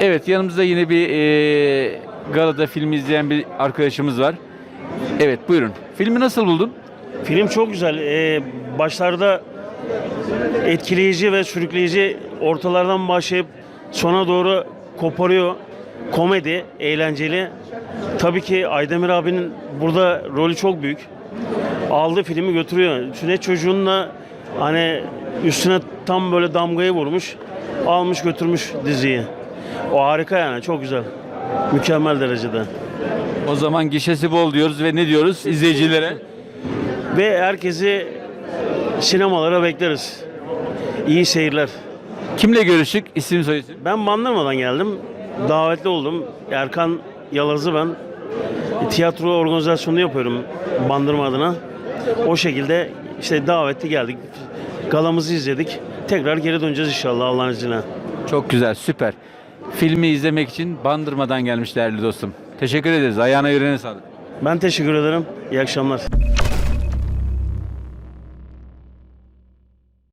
Evet yanımızda yine bir e, galada film izleyen bir arkadaşımız var. Evet buyurun. Filmi nasıl buldun? Film çok güzel. Ee, başlarda etkileyici ve sürükleyici ortalardan başlayıp sona doğru koparıyor. Komedi, eğlenceli. Tabii ki Aydemir abinin burada rolü çok büyük. Aldı filmi götürüyor. Sünnet çocuğunla hani üstüne tam böyle damgayı vurmuş. Almış götürmüş diziyi. O harika yani çok güzel. Mükemmel derecede. O zaman gişesi bol diyoruz ve ne diyoruz izleyicilere? Ve herkesi sinemalara bekleriz. İyi seyirler. Kimle görüştük? İsim soyisim. Ben Bandırma'dan geldim. Davetli oldum. Erkan Yalaz'ı ben tiyatro organizasyonu yapıyorum Bandırma adına. O şekilde işte davetli geldik. Galamızı izledik. Tekrar geri döneceğiz inşallah Allah'ın izniyle. Çok güzel süper. Filmi izlemek için Bandırma'dan gelmiş değerli dostum. Teşekkür ederiz. Ayağına yüreğine sağlık. Ben teşekkür ederim. İyi akşamlar.